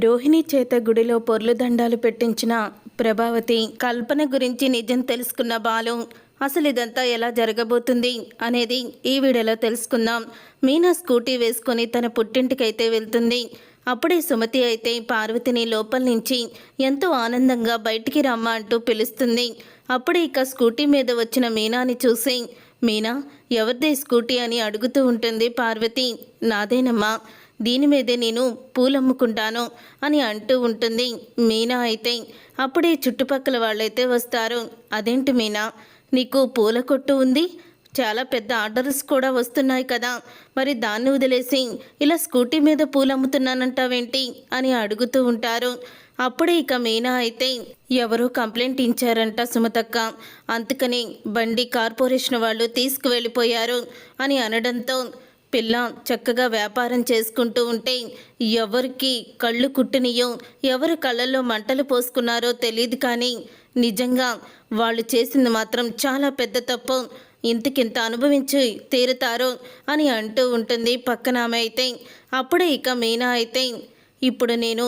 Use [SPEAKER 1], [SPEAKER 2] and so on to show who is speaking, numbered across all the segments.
[SPEAKER 1] రోహిణి చేత గుడిలో పొర్లు దండాలు పెట్టించిన ప్రభావతి కల్పన గురించి నిజం తెలుసుకున్న బాలు అసలు ఇదంతా ఎలా జరగబోతుంది? అనేది ఈ వీడియోలో తెలుసుకుందాం. మీనా స్కూటీ వేసుకొని తన పుట్టింటికైతే వెళ్తుంది. అప్పుడే సుమతి అయితే పార్వతిని లోపల నుంచి ఎంతో ఆనందంగా బయటికి రమ్మ అంటూ పిలుస్తుంది. అప్పుడే ఇక స్కూటీ మీద వచ్చిన మీనాని చూసి మీనా ఎవరిదే స్కూటీ? అని అడుగుతూ ఉంటుంది పార్వతి. నాదేనమ్మా దీని మీదే నేను పూలమ్ముకుంటాను అని అంటూ ఉంటుంది మీనా అయితే. అప్పుడే చుట్టుపక్కల వాళ్ళైతే వస్తారు. అదేంటి మీనా? నీకు పూల కొట్టు ఉంది? చాలా పెద్ద ఆర్డర్స్ కూడా వస్తున్నాయి కదా. మరి దాన్ని వదిలేసి ఇలా స్కూటీ మీద పూలు అమ్ముతున్నానంటావేంటి అని అడుగుతూ ఉంటారు. అప్పుడే ఇక మీనా అయితే ఎవరో కంప్లైంట్ ఇచ్చారంట సుమతక్క. అందుకని బండి కార్పొరేషన్ వాళ్ళు తీసుకువెళ్ళిపోయారు అని అనడంతో పిల్ల చక్కగా వ్యాపారం చేసుకుంటూ ఉంటే ఎవరికి కళ్ళు కుట్టినయో ఎవరు కళ్ళల్లో మంటలు పోసుకున్నారో తెలియదు కానీ నిజంగా వాళ్ళు చేసింది మాత్రం చాలా పెద్ద తప్పు. ఇంతకింత అనుభవించి తీరుతారు అని అంటూ ఉంటుంది పక్కన ఆమె అయితే. అప్పుడే ఇక మీనా అయితే ఇప్పుడు నేను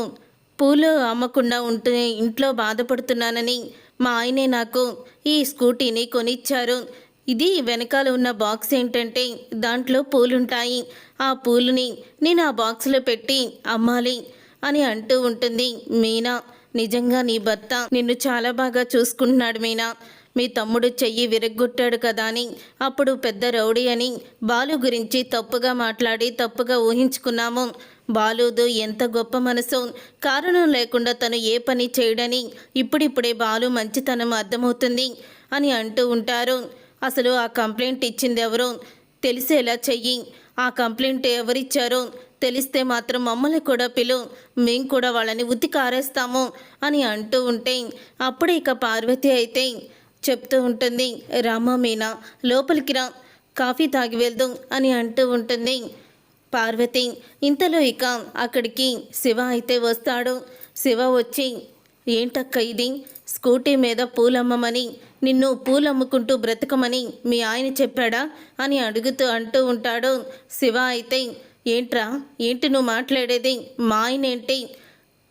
[SPEAKER 1] పూలు అమ్మకుండా ఉంటే ఇంట్లో బాధపడుతున్నానని మా ఆయనే నాకు ఈ స్కూటీని కొనిచ్చారు. ఇది వెనకాల ఉన్న బాక్స్ ఏంటంటే దాంట్లో పూలుంటాయి. ఆ పూలుని నేను ఆ బాక్స్లో పెట్టి అమ్మాలి అని అంటూ ఉంటుంది మీనా. నిజంగా నీ భర్త నిన్ను చాలా బాగా చూసుకుంటున్నాడు మీనా. మీ తమ్ముడు చెయ్యి విరగ్గొట్టాడు కదా అని. అప్పుడు పెద్ద రౌడీ అని బాలు గురించి తప్పుగా మాట్లాడి తప్పుగా ఊహించుకున్నాము. బాలుదు ఎంత గొప్ప మనసు. కారణం లేకుండా తను ఏ పని చేయడని ఇప్పుడిప్పుడే బాలు మంచితనం అర్థమవుతుంది అని అంటూ ఉంటారు. అసలు ఆ కంప్లైంట్ ఇచ్చింది ఎవరో తెలిసేలా చెయ్యి. ఆ కంప్లైంట్ ఎవరిచ్చారో తెలిస్తే మాత్రం మమ్మల్ని కూడా పిలు. మేము కూడా వాళ్ళని ఉతికారేస్తాము అని అంటూ ఉంటే అప్పుడే ఇక పార్వతి అయితే చెప్తూ ఉంటుంది రామా మీనా లోపలికి రా కాఫీ తాగి వెళ్దాం అని అంటూ ఉంటుంది పార్వతి. ఇంతలో ఇక అక్కడికి శివ అయితే వస్తాడు. శివ వచ్చి ఏంటక్క ఇది? స్కూటీ మీద పూలమ్మమని నిన్ను పూలమ్ముకుంటూ బ్రతకమని మీ ఆయన చెప్పాడా? అని అడుగుతూ అంటూ ఉంటాడు శివ అయితే. ఏంట్రా? ఏంటి నువ్వు మాట్లాడేది? మా ఆయన ఏంటి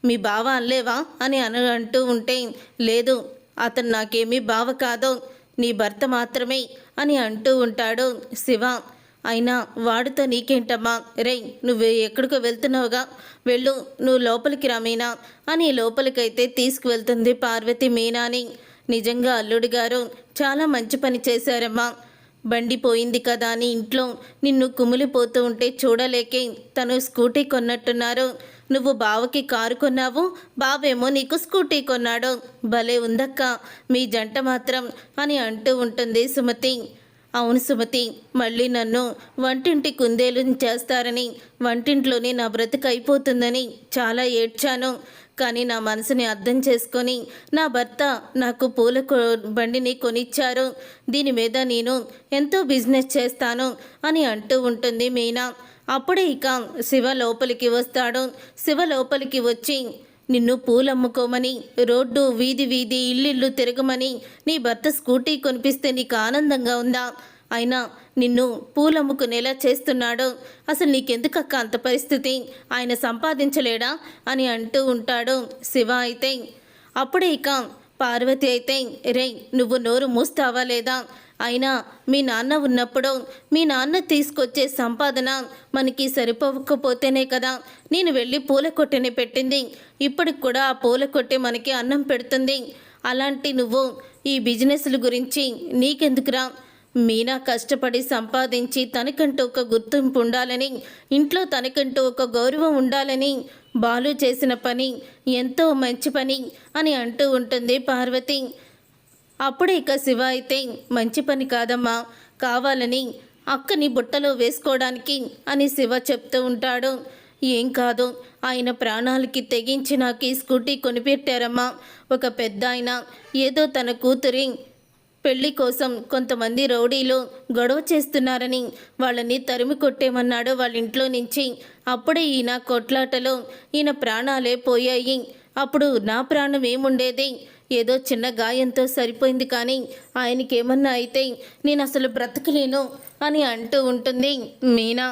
[SPEAKER 1] మీ బావ అనలేవా? అని అన అంటూ ఉంటే లేదు అతను నాకేమీ బావ కాదు నీ భర్త మాత్రమే అని అంటూ ఉంటాడు శివ. అయినా వాడితో నీకేంటమ్మా? రేయ్ నువ్వు ఎక్కడికో వెళ్తున్నావుగా. వెళ్ళు నువ్వు లోపలికి రా మీనా అని లోపలికైతే తీసుకువెళ్తుంది పార్వతి మీనాని. నిజంగా అల్లుడు గారు చాలా మంచి పని చేశారమ్మా. బండి పోయింది కదా అని ఇంట్లో నిన్ను కుమిలిపోతూ ఉంటే చూడలేకే. తను స్కూటీ కొన్నట్టున్నారు. నువ్వు బావకి కారు కొన్నావు బావేమో నీకు స్కూటీ కొన్నాడు. భలే ఉందక్క మీ జంట మాత్రం అని అంటూ ఉంటుంది సుమతి. అవును సుమతి మళ్ళీ నన్ను వంటింటి కుందేలు చేస్తారని వంటింట్లోనే నా బ్రతుకు అయిపోతుందని చాలా ఏడ్చాను. కానీ నా మనసుని అర్థం చేసుకొని నా భర్త నాకు పూల బండిని కొనిచ్చారు. దీని మీద నేను ఎంతో బిజినెస్ చేస్తాను అని అంటూ ఉంటుంది మీనా. అప్పుడే ఇక శివ లోపలికి వస్తాడు. శివ లోపలికి వచ్చి నిన్ను పూలమ్ముకోమని రోడ్డు వీధి వీధి ఇల్లిల్లు తిరగమని నీ భర్త స్కూటీ కొనిపిస్తే నీకు ఆనందంగా ఉందా? అయినా నిన్ను పూలమ్ముకునేలా చేస్తున్నాడు. అసలు నీకెందుకు అక్క అంత పరిస్థితి? ఆయన సంపాదించలేడా? అని అంటూ ఉంటాడు శివ అయితే. అప్పుడే ఇక పార్వతి అయితే రే నువ్వు నోరు మూస్తావా లేదా? అయినా మీ నాన్న ఉన్నప్పుడు మీ నాన్న తీసుకొచ్చే సంపాదన మనకి సరిపోకపోతేనే కదా. నేను వెళ్ళి పూల కొట్టెని పెట్టింది. ఇప్పటికి కూడా ఆ పూల కొట్టె మనకి అన్నం పెడుతుంది. అలాంటి నువ్వు ఈ బిజినెస్ల గురించి నీకెందుకురా? మీనా కష్టపడి సంపాదించి తనకంటూ ఒక గుర్తింపు ఉండాలని ఇంట్లో తనకంటూ ఒక గౌరవం ఉండాలని బాలు చేసిన పని ఎంతో మంచి పని అని అంటూ ఉంటుంది పార్వతి. అప్పుడే ఇక శివ అయితే మంచి పని కాదమ్మా కావాలని అక్కని బుట్టలో వేసుకోవడానికి అని శివ చెప్తూ ఉంటాడు. ఏం కాదు ఆయన ప్రాణాలకి తెగించి నాకు ఈ స్కూటీ కొనిపెట్టారమ్మా. ఒక పెద్ద ఆయన ఏదో తన కూతురి పెళ్ళి కోసం కొంతమంది రౌడీలు గొడవ చేస్తున్నారని వాళ్ళని తరిమి కొట్టేమన్నాడు వాళ్ళ ఇంట్లో నుంచి. అప్పుడే ఈయన కొట్లాటలో ఈయన ప్రాణాలే పోయాయి. అప్పుడు నా ప్రాణం ఏముండేది? ఏదో చిన్న గాయంతో సరిపోయింది కానీ ఆయనకి ఏమన్నా అయితే నేను అసలు బ్రతకలేను అని అంటూ ఉంటుంది మీనా.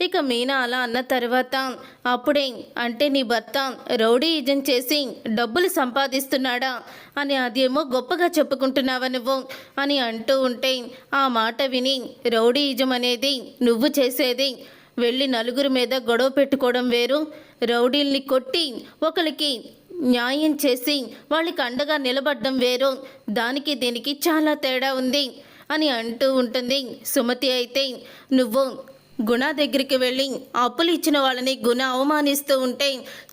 [SPEAKER 1] ఇక మీనా అలా అన్న తర్వాత అప్పుడే అంటే నీ భర్త రౌడీ ఈజం చేసి డబ్బులు సంపాదిస్తున్నాడా అని అదేమో గొప్పగా చెప్పుకుంటున్నావా నువ్వు? అని అంటూ ఉంటే ఆ మాట విని రౌడీ ఈజం అనేది నువ్వు చేసేది వెళ్ళి నలుగురి మీద గొడవ పెట్టుకోవడం వేరు. రౌడీల్ని కొట్టి ఒకరికి న్యాయం చేసి వాళ్ళకి అండగా నిలబడడం వేరు. దానికి దీనికి చాలా తేడా ఉంది అని అంటూ ఉంటుంది సుమతి అయితే నువ్వు గుణ దగ్గరికి వెళ్ళి అప్పులు ఇచ్చిన వాళ్ళని గుణ అవమానిస్తూ ఉంటే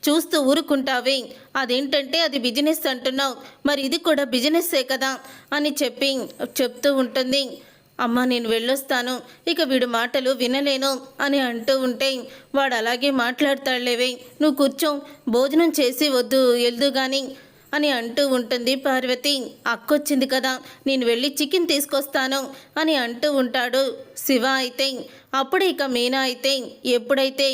[SPEAKER 1] చూస్తూ ఊరుకుంటావే. అదేంటంటే అది బిజినెస్ అంటున్నావు. మరి ఇది కూడా బిజినెస్సే కదా అని చెప్పి చెప్తూ ఉంటుంది. అమ్మ నేను వెళ్ళొస్తాను. ఇక వీడు మాటలు వినలేను అని అంటూ ఉంటే వాడు అలాగే మాట్లాడతాడులేవే. నువ్వు కూర్చో. భోజనం చేసి వద్దు వెళ్దు కానీ అని అంటూ ఉంటుంది. పార్వతి అక్కొచ్చింది కదా నేను వెళ్ళి చికెన్ తీసుకొస్తాను అని అంటూ ఉంటాడు. శివ అయితే అప్పుడే ఇక మీనా అయితే ఎప్పుడైతే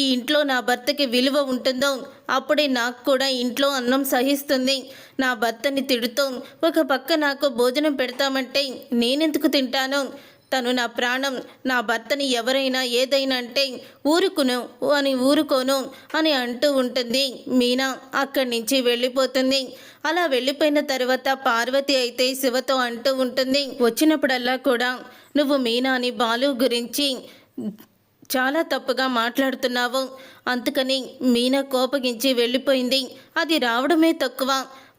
[SPEAKER 1] ఈ ఇంట్లో నా భర్తకి విలువ ఉంటుందో అప్పుడే నాకు కూడా ఇంట్లో అన్నం సహిస్తుంది. నా భర్తని తిడుతూ ఒక పక్క నాకు భోజనం పెడతామంటే నేనెందుకు తింటాను? తను నా ప్రాణం నా భర్తని ఎవరైనా ఏదైనా అంటే ఊరుకును అని ఊరుకోను అని అంటూ ఉంటుంది. మీనా అక్కడి నుంచి వెళ్ళిపోతుంది. అలా వెళ్ళిపోయిన తర్వాత పార్వతి అయితే శివతో అంటూ ఉంటుంది. వచ్చినప్పుడల్లా కూడా నువ్వు మీనాని బాలు గురించి చాలా తప్పుగా మాట్లాడుతున్నావు. అందుకని మీనా కోపగించి వెళ్ళిపోయింది. అది రావడమే తక్కువ.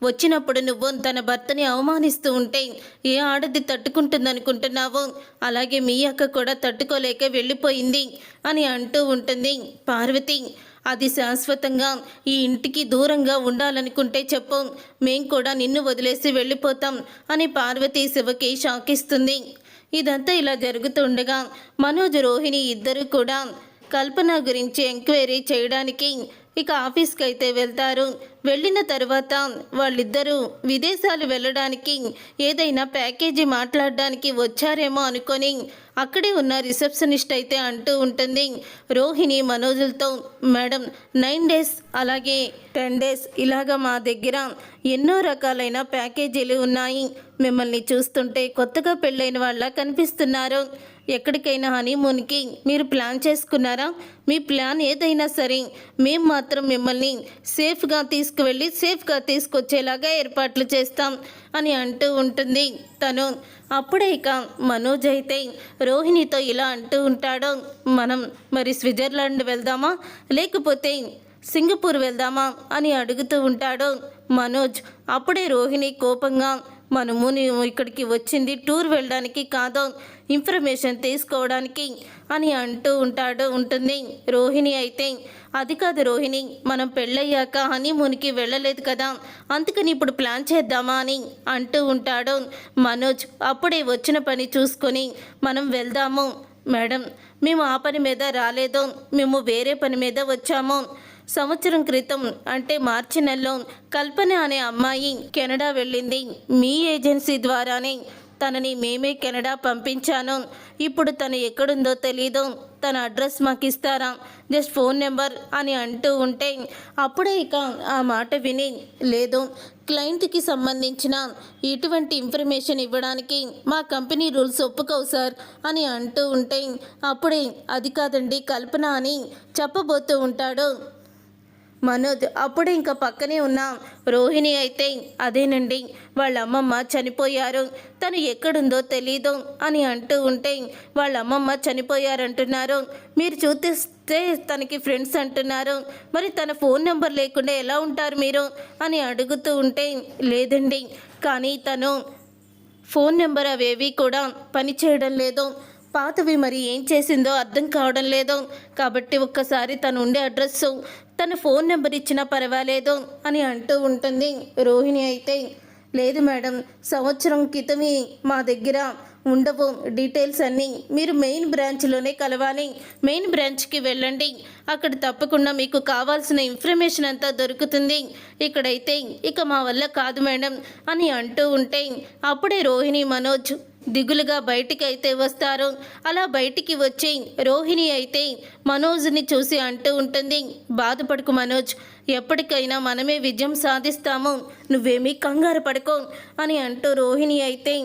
[SPEAKER 1] వచ్చినప్పుడు నువ్వు తన భర్తని అవమానిస్తూ ఉంటే ఏ ఆడది తట్టుకుంటుందనుకుంటున్నావు? అలాగే మీ అక్క కూడా తట్టుకోలేక వెళ్ళిపోయింది అని అంటూ ఉంటుంది పార్వతి. అది శాశ్వతంగా ఈ ఇంటికి దూరంగా ఉండాలనుకుంటే చెప్పు. మేం కూడా నిన్ను వదిలేసి వెళ్ళిపోతాం అని పార్వతి శివకి షాకిస్తుంది. ఇదంతా ఇలా జరుగుతుండగా మనోజ్ రోహిణి ఇద్దరు కూడా కల్పన గురించి ఎంక్వైరీ చేయడానికి ఇక ఆఫీస్కి అయితే వెళ్తారు. వెళ్ళిన తర్వాత వాళ్ళిద్దరూ విదేశాలు వెళ్ళడానికి ఏదైనా ప్యాకేజీ మాట్లాడడానికి వచ్చారేమో అనుకొని అక్కడే ఉన్న రిసెప్షనిస్ట్ అయితే అంటూ ఉంటుంది. రోహిణి మనోజులతో మేడం నైన్ డేస్ అలాగే టెన్ డేస్ ఇలాగా మా దగ్గర ఎన్నో రకాలైన ప్యాకేజీలు ఉన్నాయి. మిమ్మల్ని చూస్తుంటే కొత్తగా పెళ్ళైన వాళ్ళ కనిపిస్తున్నారు. ఎక్కడికైనా హనీమూన్కి మీరు ప్లాన్ చేసుకున్నారా? మీ ప్లాన్ ఏదైనా సరే మేము మాత్రం మిమ్మల్ని సేఫ్గా తీసుకువెళ్ళి సేఫ్గా తీసుకొచ్చేలాగా ఏర్పాట్లు చేస్తాం అని అంటూ ఉంటుంది. తను అప్పుడే ఇక మనోజ్ అయితే రోహిణితో ఇలా అంటూ ఉంటాడు. మనం మరి స్విట్జర్లాండ్ వెళ్దామా? లేకపోతే సింగపూర్ వెళ్దామా? అని అడుగుతూ ఉంటాడు మనోజ్. అప్పుడే రోహిణి కోపంగా మనము ఇక్కడికి వచ్చింది టూర్ వెళ్ళడానికి కాదు. ఇన్ఫర్మేషన్ తీసుకోవడానికి అని అంటూ ఉంటాడు ఉంటుంది. రోహిణి అయితే అది కాదు రోహిణి మనం పెళ్ళయ్యాక హనీమూన్కి వెళ్ళలేదు కదా అందుకని ఇప్పుడు ప్లాన్ చేద్దామా అని అంటూ ఉంటాడు మనోజ్. అప్పుడే వచ్చిన పని చూసుకొని మనం వెళ్దాము మేడం. మేము ఆ పని మీద రాలేదు. మేము వేరే పని మీద వచ్చాము. సంవత్సరం క్రితం అంటే మార్చి నెలలో కల్పన అనే అమ్మాయి కెనడా వెళ్ళింది. మీ ఏజెన్సీ ద్వారానే తనని మేమే కెనడా పంపించాను. ఇప్పుడు తను ఎక్కడుందో తెలీదు. తన అడ్రస్ మాకు ఇస్తారా? జస్ట్ ఫోన్ నెంబర్ అని అంటూ ఉంటే అప్పుడే ఇక ఆ మాట విని లేదు క్లయింట్కి సంబంధించిన ఇటువంటి ఇన్ఫర్మేషన్ ఇవ్వడానికి మా కంపెనీ రూల్స్ ఒప్పుకోవు సార్ అని అంటూ ఉంటే అప్పుడే అది కాదండి కల్పన అని చెప్పబోతూ ఉంటాడు. మనోజ్ అప్పుడు ఇంకా పక్కనే ఉన్న రోహిణి అయితే అదేనండి వాళ్ళ అమ్మమ్మ చనిపోయారు. తను ఎక్కడుందో తెలీదు అని అంటూ ఉంటే వాళ్ళ అమ్మమ్మ చనిపోయారంటున్నారు. మీరు చూస్తే తనకి ఫ్రెండ్స్ అంటున్నారు. మరి తన ఫోన్ నెంబర్ లేకుండా ఎలా ఉంటారు మీరు అని అడుగుతూ ఉంటే లేదండి. కానీ తను ఫోన్ నెంబర్ అవేవి కూడా పనిచేయడం లేదు. పాతవి మరి ఏం చేసిందో అర్థం కావడం లేదు. కాబట్టి ఒక్కసారి తను ఉండే అడ్రస్ తన ఫోన్ నెంబర్ ఇచ్చినా పర్వాలేదు అని అంటూ ఉంటుంది. రోహిణి అయితే లేదు మేడం సంవత్సరం క్రితమే మా దగ్గర ఉండవు డీటెయిల్స్ అన్నీ మీరు మెయిన్ బ్రాంచ్లోనే కలవాలి. మెయిన్ బ్రాంచ్కి వెళ్ళండి. అక్కడ తప్పకుండా మీకు కావాల్సిన ఇన్ఫర్మేషన్ అంతా దొరుకుతుంది. ఇక్కడైతే ఇక మా వల్ల కాదు మేడం అని అంటూ ఉంటే అప్పుడే రోహిణి మనోజ్ దిగులుగా బయటికి అయితే వస్తారు. అలా బయటికి వచ్చి రోహిణి అయితే మనోజ్ని చూసి అంటూ ఉంటుంది బాధపడుకు మనోజ్ ఎప్పటికైనా మనమే విజయం సాధిస్తాము. నువ్వేమీ కంగారు పడుకో అని అంటూ రోహిణి అయితే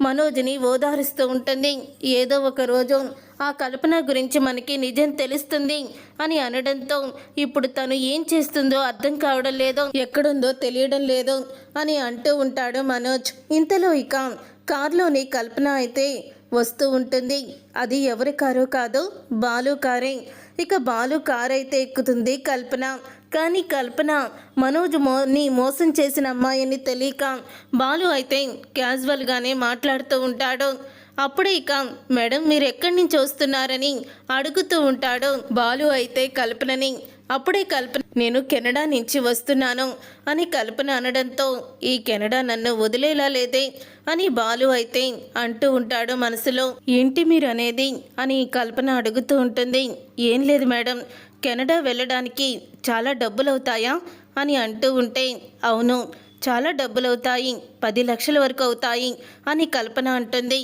[SPEAKER 1] మనోజ్ని ఓదారుస్తూ ఉంటుంది. ఏదో ఒక రోజు ఆ కల్పన గురించి మనకి నిజం తెలుస్తుంది అని అనడంతో ఇప్పుడు తను ఏం చేస్తుందో అర్థం కావడం లేదో ఎక్కడుందో తెలియడం లేదు అని అంటూ ఉంటాడు మనోజ్. ఇంతలో ఇక కారులోని కల్పన అయితే వస్తూ ఉంటుంది. అది ఎవరి కారు కాదు బాలు కారే. ఇక బాలు కారు అయితే ఎక్కుతుంది కల్పన. కానీ కల్పన మనోజ్ మోని మోసం చేసిన అమ్మాయిని తెలియక బాలు అయితే క్యాజువల్గానే మాట్లాడుతూ ఉంటాడు. అప్పుడే ఇక మేడం మీరు ఎక్కడి నుంచి వస్తున్నారని? అడుగుతూ ఉంటాడు బాలు అయితే కల్పనని. అప్పుడే కల్పన నేను కెనడా నుంచి వస్తున్నాను అని కల్పన అనడంతో ఈ కెనడా నన్ను వదిలేలా లేదే అని బాలు అయితే అంటూ ఉంటాడు మనసులో. ఏంటి మీరు అనేది అని కల్పన అడుగుతూ ఉంటుంది. ఏం లేదు మేడం కెనడా వెళ్ళడానికి చాలా డబ్బులు అవుతాయా అని అంటూ ఉంటే అవును చాలా డబ్బులు అవుతాయి పది లక్షల వరకు అవుతాయి అని కల్పన అంటుంది.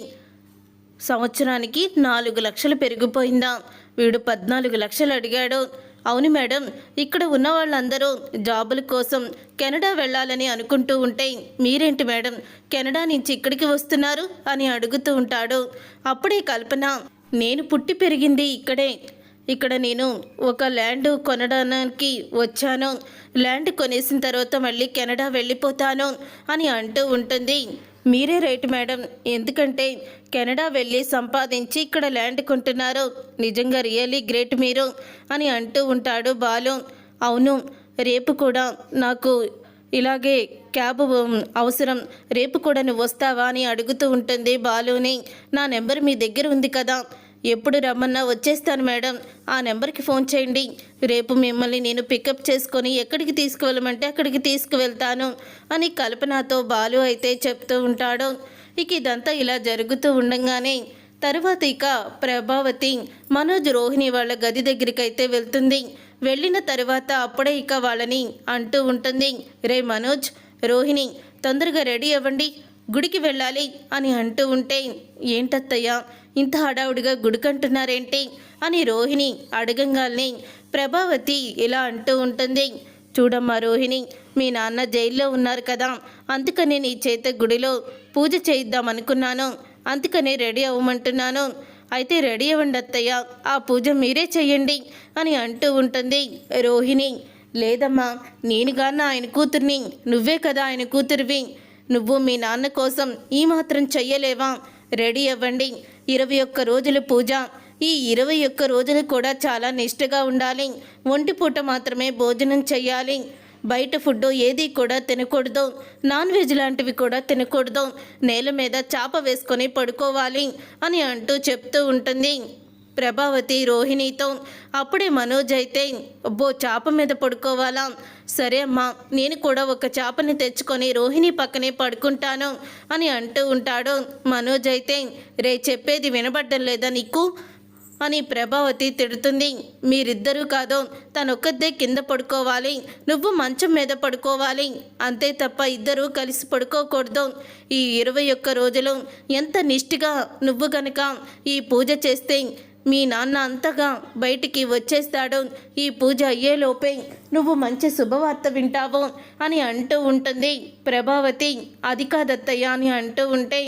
[SPEAKER 1] సంవత్సరానికి నాలుగు లక్షలు పెరిగిపోయిందా? వీడు పద్నాలుగు లక్షలు అడిగాడు. అవును మేడం ఇక్కడ ఉన్న వాళ్ళందరూ జాబుల కోసం కెనడా వెళ్ళాలని అనుకుంటూ ఉంటే మీరేంటి మేడం కెనడా నుంచి ఇక్కడికి వస్తున్నారు అని అడుగుతూ ఉంటాడు. అప్పుడే కల్పన నేను పుట్టి పెరిగింది ఇక్కడే. ఇక్కడ నేను ఒక ల్యాండ్ కొనడానికి వచ్చాను. ల్యాండ్ కొనేసిన తర్వాత మళ్ళీ కెనడా వెళ్ళిపోతాను అని అంటూ ఉంటుంది. మీరే రైట్ మేడం ఎందుకంటే కెనడా వెళ్ళి సంపాదించి ఇక్కడ ల్యాండ్ కొంటున్నారు. నిజంగా రియలీ గ్రేట్ మీరు అని అంటూ ఉంటాడు బాలు. అవును రేపు కూడా నాకు ఇలాగే క్యాబ్ అవసరం. రేపు కూడా నువ్వు వస్తావా అని అడుగుతూ ఉంటుంది బాలుని. నా నెంబర్ మీ దగ్గర ఉంది కదా. ఎప్పుడు రమ్మన్నా వచ్చేస్తాను మేడం. ఆ నెంబర్కి ఫోన్ చేయండి. రేపు మిమ్మల్ని నేను పికప్ చేసుకొని ఎక్కడికి తీసుకువెళ్ళమంటే అక్కడికి తీసుకువెళ్తాను అని కల్పనతో బాలు అయితే చెప్తూ ఉంటాడు. ఇక ఇదంతా ఇలా జరుగుతూ ఉండగానే తరువాత ఇక ప్రభావతి మనోజ్ రోహిణి వాళ్ళ గది దగ్గరికి అయితే వెళ్తుంది. వెళ్ళిన తర్వాత అప్పుడే ఇక వాళ్ళని అంటూ ఉంటుంది. రే మనోజ్ రోహిణి తొందరగా రెడీ అవ్వండి. గుడికి వెళ్ళాలి అని అంటూ ఉంటే ఏంటత్తయ్యా ఇంత హడావుడిగా గుడికంటున్నారేంటి? అని రోహిణి అడగంగాల్ని ప్రభావతి ఇలా అంటూ ఉంటుంది. చూడమ్మా రోహిణి మీ నాన్న జైల్లో ఉన్నారు కదా. అందుకని నీ చేత గుడిలో పూజ చేయిద్దాం అనుకున్నాను. అందుకనే రెడీ అవ్వమంటున్నాను. అయితే రెడీ అవ్వండి అత్తయ్య. ఆ పూజ మీరే చెయ్యండి అని అంటూ ఉంటుంది రోహిణి. లేదమ్మా నేనుగా ఆయన కూతుర్ని. నువ్వే కదా ఆయన కూతురివి. నువ్వు మీ నాన్న కోసం ఈ మాత్రం చెయ్యలేవా? రెడీ అవ్వండి. ఇరవై ఒక్క రోజుల పూజ. ఈ ఇరవై ఒక్క రోజులు కూడా చాలా నిష్ఠగా ఉండాలి. ఒంటి పూట మాత్రమే భోజనం చెయ్యాలి. బయట ఫుడ్ ఏది కూడా తినకూడదు. నాన్ వెజ్ లాంటివి కూడా తినకూడదు. నేల మీద చాప వేసుకొని పడుకోవాలి అని అంటూ చెప్తూ ఉంటుంది. ప్రభావతి రోహిణితో అప్పుడే మనోజ్ అయితే అబ్బో చాప మీద పడుకోవాలా? సరే అమ్మా నేను కూడా ఒక చాపని తెచ్చుకొని రోహిణి పక్కనే పడుకుంటాను అని అంటూ ఉంటాడు. మనోజ్ అయితే రే చెప్పేది వినబడ్డం లేదా నీకు? అని ప్రభావతి తిడుతుంది. మీరిద్దరూ కాదు తనొక్కదే కింద పడుకోవాలి నువ్వు మంచం మీద పడుకోవాలి. అంతే తప్ప ఇద్దరూ కలిసి పడుకోకూడదు. ఈ ఇరవై ఒక్క రోజులు ఎంత నిష్ఠగా నువ్వు గనక ఈ పూజ చేస్తే మీ నాన్న అంతగా బయటికి వచ్చేస్తాడు. ఈ పూజ అయ్యేలోపే నువ్వు మంచి శుభవార్త వింటావు అని అంటూ ఉంటుంది. ప్రభావతి అది కాదత్తయ్య అని అంటూ ఉంటే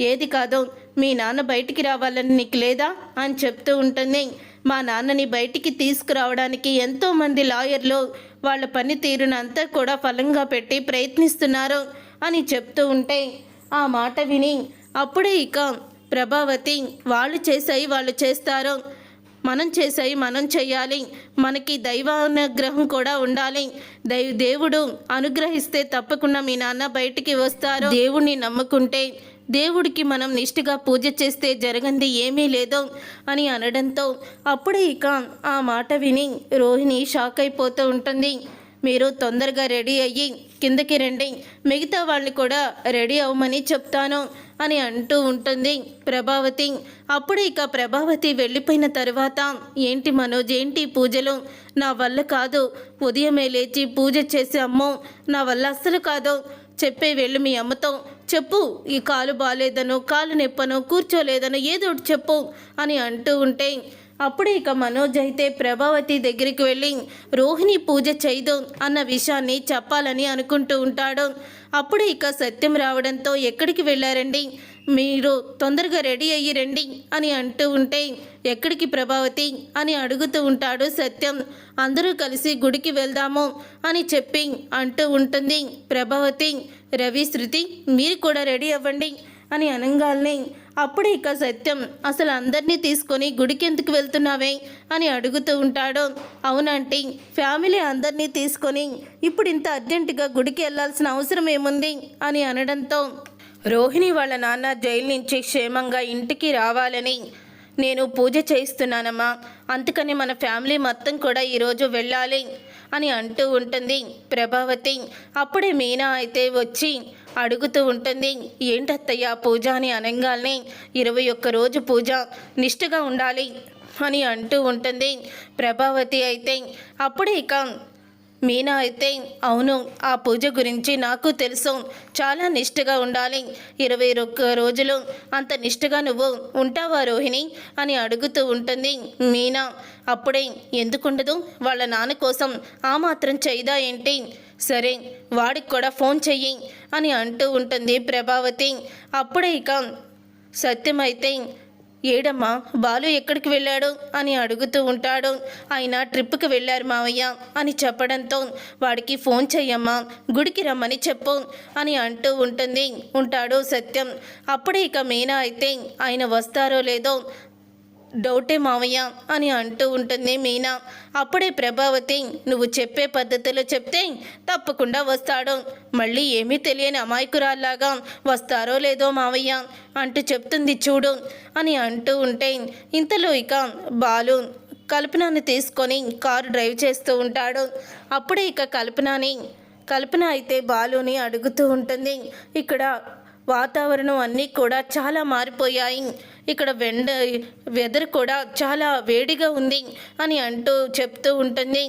[SPEAKER 1] ఏది కాదు మీ నాన్న బయటికి రావాలని నీకు లేదా అని చెప్తూ ఉంటుంది మా నాన్నని బయటికి తీసుకురావడానికి ఎంతోమంది లాయర్లు వాళ్ళ పనితీరును అంతా కూడా ఫలంగా పెట్టి ప్రయత్నిస్తున్నారు అని చెప్తూ ఉంటే ఆ మాట విని అప్పుడే ఇక ప్రభావతి వాళ్ళు చేసాయి వాళ్ళు చేస్తారు. మనం చేసాయి మనం చేయాలి. మనకి దైవానుగ్రహం కూడా ఉండాలి. దై దేవుడు అనుగ్రహిస్తే తప్పకుండా మీ నాన్న బయటికి వస్తారు. దేవుణ్ణి నమ్ముకుంటే దేవుడికి మనం నిష్ఠగా పూజ చేస్తే జరగంది ఏమీ లేదు అని అనడంతో అప్పుడే ఇక ఆ మాట విని రోహిణి షాక్ అయిపోతూ ఉంటుంది. మీరు తొందరగా రెడీ అయ్యి కిందకి రండి. మిగతా వాళ్ళని కూడా రెడీ అవ్వమని చెప్తాను అని అంటూ ఉంటుంది ప్రభావతి. అప్పుడు ఇక ప్రభావతి వెళ్ళిపోయిన తర్వాత ఏంటి మనోజ్ ఏంటి పూజలు? నా వల్ల కాదు. ఉదయమే లేచి పూజ చేసి అమ్మో నా వల్ల అస్సలు కాదు. చెప్పే వెళ్ళు మీ అమ్మతో. చెప్పు ఈ కాలు బాగాలేదనో కాలు నొప్పనో కూర్చోలేదనో ఏదో ఒకటి చెప్పు అని అంటూ ఉంటే అప్పుడే ఇక మనోజ్ అయితే ప్రభావతి దగ్గరికి వెళ్ళి రోహిణి పూజ చేయదు అన్న విషయాన్ని చెప్పాలని అనుకుంటూ ఉంటాడు. అప్పుడే ఇక సత్యం రావడంతో ఎక్కడికి వెళ్ళారండి? మీరు తొందరగా రెడీ అయ్యి రండి అని అంటూ ఉంటే ఎక్కడికి ప్రభావతి? అని అడుగుతూ ఉంటాడు సత్యం. అందరూ కలిసి గుడికి వెళ్దాము అని చెప్పి అంటూ ఉంటుంది ప్రభావతి. రవి శృతి మీరు కూడా రెడీ అవ్వండి అని అనగానే అప్పుడు ఇక సత్యం అసలు అందరినీ తీసుకొని గుడికి ఎందుకు వెళ్తున్నావే అని అడుగుతూ ఉంటాడు. అవునంటే ఫ్యామిలీ అందరినీ తీసుకొని ఇప్పుడు ఇంత అర్జెంటుగా గుడికి వెళ్ళాల్సిన అవసరం ఏముంది? అని అనడంతో రోహిణి వాళ్ళ నాన్న జైలు నుంచి క్షేమంగా ఇంటికి రావాలని నేను పూజ చేయిస్తున్నానమ్మా. అందుకని మన ఫ్యామిలీ మొత్తం కూడా ఈరోజు వెళ్ళాలి అని అంటూ ఉంటుంది ప్రభావతి. అప్పుడే మీనా అయితే వచ్చి అడుగుతూ ఉంటుంది ఏంటత్తయ్య పూజ అని అనగానే ఇరవై ఒక్క రోజు పూజ నిష్ఠగా ఉండాలి అని అంటూ ఉంటుంది ప్రభావతి అయితే. అప్పుడే ఇక మీనా అయితే అవును ఆ పూజ గురించి నాకు తెలుసు. చాలా నిష్ఠగా ఉండాలి. ఇరవై ఒక్క రోజులు అంత నిష్ఠగా నువ్వు ఉంటావా రోహిణి? అని అడుగుతూ ఉంటుంది మీనా. అప్పుడే ఎందుకుండదు? వాళ్ళ నాన్న కోసం ఆ మాత్రం చేయదా ఏంటి? సరే వాడికి కూడా ఫోన్ చెయ్యి అని అంటూ ఉంటుంది ప్రభావతి. అప్పుడే ఇక సత్యమైతే ఏడమ్మా బాలు ఎక్కడికి వెళ్ళాడు? అని అడుగుతూ ఉంటాడు. ఆయన ట్రిప్కి వెళ్ళారు మావయ్య అని చెప్పడంతో వాడికి ఫోన్ చెయ్యమ్మా గుడికి రమ్మని చెప్పు అని అంటూ ఉంటుంది. ఉంటాడు సత్యం. అప్పుడే ఇక మీనా అయితే ఆయన వస్తారో లేదో డౌటే మావయ్య అని అంటూ ఉంటుంది మీనా. అప్పుడే ప్రభావతి నువ్వు చెప్పే పద్ధతిలో చెప్తే తప్పకుండా వస్తాడు. మళ్ళీ ఏమీ తెలియని అమాయకురాల్లాగా వస్తారో లేదో మావయ్య అంటూ చెప్తుంది చూడు అని అంటూ ఉంటే ఇంతలో ఇక బాలు కల్పనని తీసుకొని కారు డ్రైవ్ చేస్తూ ఉంటాడు. అప్పుడే ఇక కల్పనని కల్పన అయితే బాలుని అడుగుతూ ఉంటుంది. ఇక్కడ వాతావరణం అన్నీ కూడా చాలా మారిపోయాయి. ఇక్కడ వెండ వెదర్ కూడా చాలా వేడిగా ఉంది అని అంటూ చెప్తూ ఉంటుంది.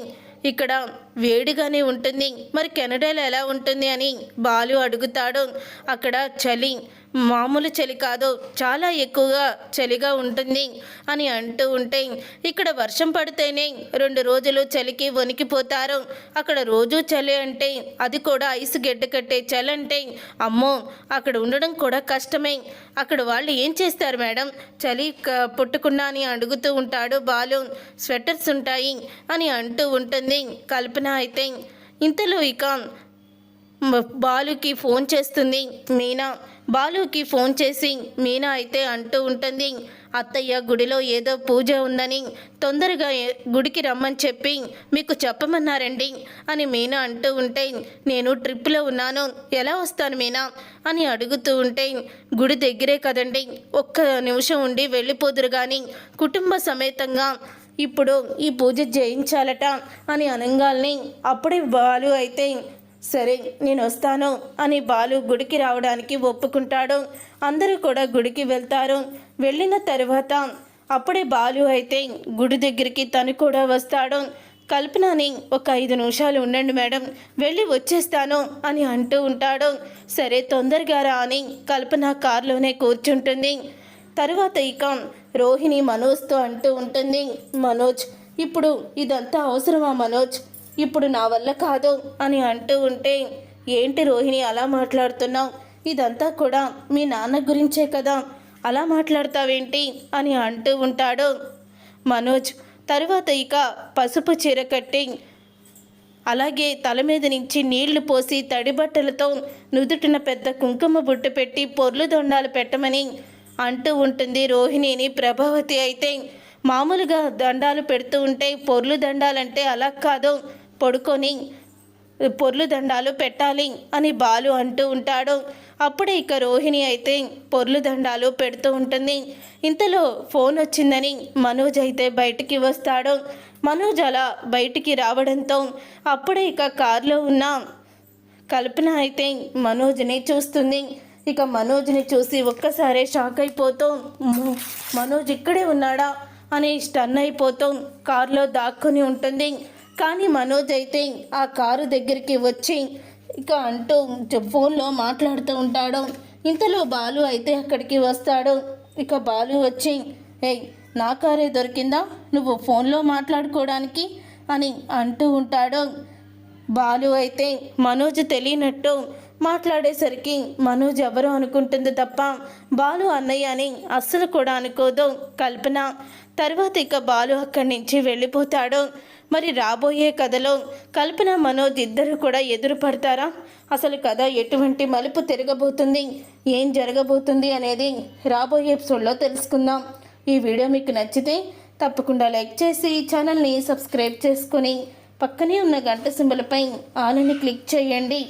[SPEAKER 1] ఇక్కడ వేడిగానే ఉంటుంది. మరి కెనడాలో ఎలా ఉంటుంది అని బాలు అడుగుతాడు. అక్కడ చలి మామూలు చలి కాదు చాలా ఎక్కువగా చలిగా ఉంటుంది అని అంటూ ఉంటే ఇక్కడ వర్షం పడితేనే రెండు రోజులు చలికి వణికిపోతారు. అక్కడ రోజు చలి అంటే అది కూడా ఐసు గడ్డ కట్టే చలి అంటే అమ్మో అక్కడ ఉండడం కూడా కష్టమే. అక్కడ వాళ్ళు ఏం చేస్తారు మేడం? చలి క- పుట్టుకున్నా అని అడుగుతూ ఉంటాడు బాలు. స్వెటర్స్ ఉంటాయి అని అంటూ ఉంటుంది కల్పన అయితే. ఇంతలో ఇక బాలుకి ఫోన్ చేస్తుంది మీనా. బాలుకి ఫోన్ చేసి మీనా అయితే అంటూ ఉంటుంది. అత్తయ్య గుడిలో ఏదో పూజ ఉందని తొందరగా గుడికి రమ్మని చెప్పి మీకు చెప్పమన్నారండి అని మీనా అంటూ ఉంటే నేను ట్రిప్లో ఉన్నాను. ఎలా వస్తాను మీనా? అని అడుగుతూ ఉంటే గుడి దగ్గరే కదండి. ఒక్క నిమిషం ఉండి వెళ్ళిపోదురు కానీ కుటుంబ సమేతంగా ఇప్పుడు ఈ పూజ చేయించాలట అని అనంగాల్ని అప్పుడే బాలు అయితే సరే నేను వస్తాను అని బాలు గుడికి రావడానికి ఒప్పుకుంటాడు. అందరూ కూడా గుడికి వెళ్తారు. వెళ్ళిన తర్వాత అప్పుడే బాలు అయితే గుడి దగ్గరికి తను కూడా వస్తాడు. కల్పనని ఒక ఐదు నిమిషాలు ఉండండి మేడం వెళ్ళి వచ్చేస్తాను అని అంటూ ఉంటాడు. సరే తొందరగా రా అని కల్పన కారులోనే కూర్చుంటుంది. తర్వాత ఇక రోహిణి మనోజ్తో అంటూ ఉంటుంది మనోజ్ ఇప్పుడు ఇదంతా అవసరమా మనోజ్? ఇప్పుడు నా వల్ల కాదు అని అంటూ ఉంటే ఏంటి రోహిణి అలా మాట్లాడుతున్నావు? ఇదంతా కూడా మీ నాన్న గురించే కదా. అలా మాట్లాడతావేంటి? అని అంటూ ఉంటాడు. మనోజ్ తరువాత ఇక పసుపు చీర కట్టి అలాగే తల మీద నుంచి నీళ్ళు పోసి తడి బట్టలతో నుదుటిన పెద్ద కుంకుమ బుట్టు పెట్టి పొర్లు దొండాలు పెట్టమని అంటూ ఉంటుంది రోహిణిని ప్రభావతి అయితే. మామూలుగా దండాలు పెడుతూ ఉంటే పొర్లు దండాలంటే అలా కాదు. పడుకొని పొర్లు దండాలు పెట్టాలి అని బాలు అంటూ ఉంటాడు. అప్పుడే ఇక రోహిణి అయితే పొర్లు దండాలు పెడుతూ ఉంటుంది. ఇంతలో ఫోన్ వచ్చిందని మనోజ్ అయితే బయటికి వస్తాడు. మనోజ్ అలా బయటికి రావడంతో అప్పుడే ఇక కారులో ఉన్న కల్పన అయితే మనోజ్ని చూస్తుంది. ఇక మనోజ్ని చూసి ఒక్కసారే షాక్ అయిపోతాం మనోజ్ ఇక్కడే ఉన్నాడా? అని స్టన్ అయిపోతాం కారులో దాక్కుని ఉంటుంది. కానీ మనోజ్ అయితే ఆ కారు దగ్గరికి వచ్చి ఇక అంటూ ఫోన్లో మాట్లాడుతూ ఉంటాడు. ఇంతలో బాలు అయితే అక్కడికి వస్తాడు. ఇక బాలు వచ్చి ఏయ్ నా కారే దొరికిందా? నువ్వు ఫోన్లో మాట్లాడుకోవడానికి? అని అంటూ ఉంటాడు. బాలు అయితే మనోజ్ తెలియనట్టు మాట్లాడేసరికి మనోజ్ ఎవరు అనుకుంటుంది తప్ప బాలు అన్నయ్య అని అస్సలు కూడా అనుకోదు. కల్పన తర్వాత ఇక బాలు అక్కడి నుంచి వెళ్ళిపోతాడు. మరి రాబోయే కథలో కల్పన మనోజ్ ఇద్దరు కూడా ఎదురు పడతారా? అసలు కథ ఎటువంటి మలుపు తిరగబోతుంది? ఏం జరగబోతుంది అనేది రాబోయే ఎపిసోడ్లో తెలుసుకుందాం. ఈ వీడియో మీకు నచ్చితే తప్పకుండా లైక్ చేసి ఛానల్ని సబ్స్క్రైబ్ చేసుకొని పక్కనే ఉన్న గంట సింబలపై ఆలని క్లిక్ చేయండి.